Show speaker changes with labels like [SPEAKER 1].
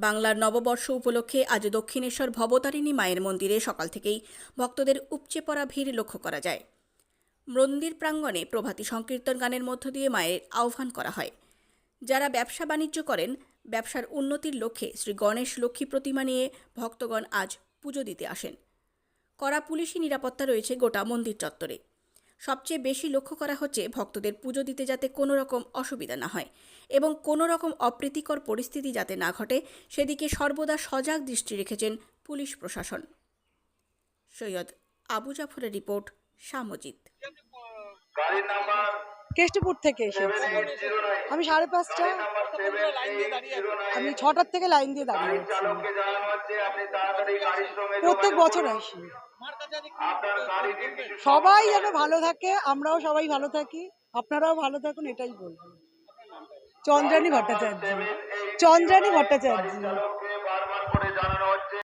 [SPEAKER 1] বাংলার নববর্ষ উপলক্ষে আজ দক্ষিণেশ্বর ভবতারিণী মায়ের মন্দিরে সকাল থেকেই ভক্তদের উপচে পড়া ভিড় লক্ষ্য করা যায়। মন্দির প্রাঙ্গণে প্রভাতী সংকীর্তন গানের মধ্য দিয়ে মায়ের আহ্বান করা হয়। যারা ব্যবসা বাণিজ্য করেন, ব্যবসার উন্নতির লক্ষ্যে শ্রী গণেশ লক্ষ্মী প্রতিমা নিয়ে ভক্তগণ আজ পুজো দিতে আসেন। কড়া পুলিশি নিরাপত্তা রয়েছে গোটা মন্দির চত্বরে। সবচেয়ে বেশি লক্ষ্য করা হচ্ছে ভক্তদের পুজো দিতে যাতে কোনো রকম অসুবিধা না হয় এবং কোনো রকম অপ্রীতিকর পরিস্থিতি যাতে না ঘটে সেদিকে সর্বদা সজাগ দৃষ্টি রেখেছেন পুলিশ প্রশাসন। সৈয়দ আবু জাফরের রিপোর্ট সামজিৎ
[SPEAKER 2] কেষ্টপুর থেকে এসেছি। আমি সাড়ে পাঁচটা। আমি ছটার থেকে লাইন দিয়ে দাঁড়িয়ে প্রত্যেক বছর আসি। সবাই যেন ভালো থাকে আমরাও সবাই ভালো থাকি। আপনারাও ভালো থাকুন এটাই বলব। চন্দ্রানী ভট্টাচার্য। চন্দ্রানী ভট্টাচার্য।